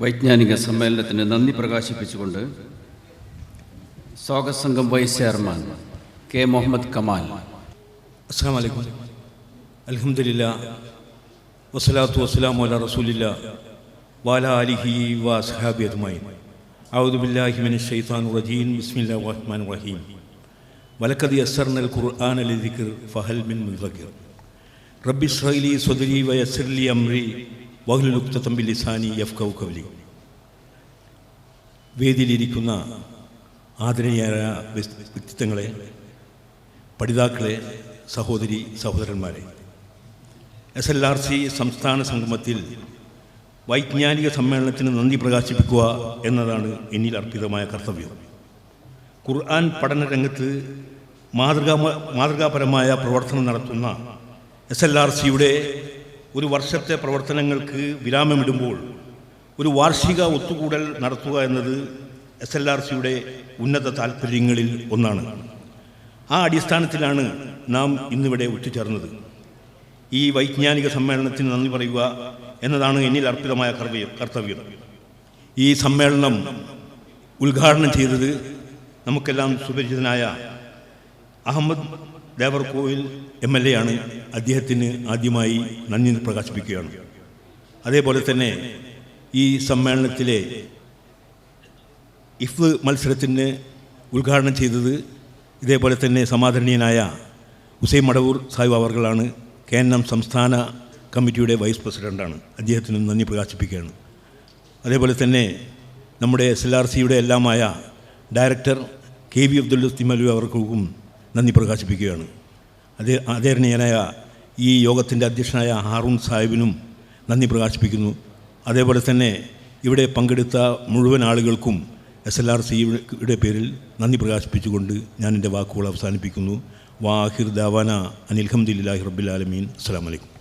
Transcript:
വൈജ്ഞാനിക സമ്മേളനത്തിന് നന്ദി പ്രകാശിപ്പിച്ചുകൊണ്ട് സ്വാഗത സംഘം vice chairman K Muhammad Kamal. അസ്സാം വലൈക്കും അലഹമില്ല വസ്സലാത്തു വസ്സലാം വല റസൂലില്ല വാല അലിഹി വസ്ഹാബി അതുമായി ഔദുബില്ലാഹിമിൻ ഷെയ്ത്താൻ റജീൻ ബിസ്മില്ലാ റഹ്മാൻ റഹീം. വലക്കതി അസർനൽ ഖുർആൻ അലി ദിക്കർ ഫഹൽ ബിൻ മുൽവക്കിർ റബ്ബിസ്രൈലി സ്വദരി വയസർലി അമ്രി വഹ്ലുലുക്തത്തമ്പിൽ ഇസാനി എഫ് കൗകവലി വേദിയിലിരിക്കുന്ന ആദരണീയരായ വ്യക്തിത്വങ്ങളെ പഠിതാക്കളെ സഹോദരി സഹോദരന്മാരെ എസ് എൽ ആർ സി സംസ്ഥാന സംഗമത്തിൽ വൈജ്ഞാനിക സമ്മേളനത്തിന് നന്ദി പ്രകാശിപ്പിക്കുക എന്നതാണ് എന്നിൽ അർപ്പിതമായ കർത്തവ്യം. ഖുർആൻ പഠന രംഗത്ത് മാതൃകാ മാതൃകാപരമായ പ്രവർത്തനം നടത്തുന്ന എസ് എൽ ആർ സിയുടെ ഒരു വർഷത്തെ പ്രവർത്തനങ്ങൾക്ക് വിരാമമിടുമ്പോൾ ഒരു വാർഷിക ഒത്തുകൂടൽ നടത്തുക എന്നത് എസ് എൽ ആർ സിയുടെ ഉന്നത താൽപ്പര്യങ്ങളിൽ ഒന്നാണ്. ആ അടിസ്ഥാനത്തിലാണ് നാം ഇന്നിവിടെ ഒത്തുചേർന്നത്. ഈ വൈജ്ഞാനിക സമ്മേളനത്തിന് നന്ദി പറയുക എന്നതാണ് എന്നിൽ അർപ്പിതമായ കർത്തവ്യം. ഈ സമ്മേളനം ഉദ്ഘാടനം ചെയ്തത് നമുക്കെല്ലാം സുപരിചിതനായ Ahamed Devarkovil M L A ആണ് അദ്ദേഹത്തിന് ആദ്യമായി നന്ദി പ്രകാശിപ്പിക്കുകയാണ്. അതേപോലെ തന്നെ ഈ സമ്മേളനത്തിലെ ഇഫ് മത്സരത്തിന് ഉദ്ഘാടനം ചെയ്തത് ഇതേപോലെ തന്നെ സമാദരണീയനായ ഹുസൈൻ മടവൂർ സാഹിബ് അവർകളാണ്. കെ എൻ എം സംസ്ഥാന കമ്മിറ്റിയുടെ വൈസ് പ്രസിഡന്റാണ് അദ്ദേഹത്തിന് നന്ദി പ്രകാശിപ്പിക്കുകയാണ്. അതേപോലെ തന്നെ നമ്മുടെ എസ് എൽ ആർ സിയുടെ എല്ലാമായ ഡയറക്ടർ കെ വി അബ്ദുൽ തിമലു അവർക്കും നന്ദി പ്രകാശിപ്പിക്കുകയാണ്. അതേ ആദരണീയനായ ഈ യോഗത്തിന്റെ അധ്യക്ഷനായ ഹാറൂൺ സാഹിബിനും നന്ദി പ്രകാശിപ്പിക്കുന്നു. അതേപോലെ തന്നെ ഇവിടെ പങ്കെടുത്ത മുഴുവൻ ആളുകൾക്കും എസ് എൽ ആർ സിയുടെ പേരിൽ നന്ദി പ്രകാശിപ്പിച്ചുകൊണ്ട് ഞാൻ എന്റെ വാക്കുകൾ അവസാനിപ്പിക്കുന്നു. വാഹിർ ദാവാന അനിൽഹമ്മദില്ലാഹി റബ്ബിൽ ആലമീൻ. അസ്സാം വലൈക്കും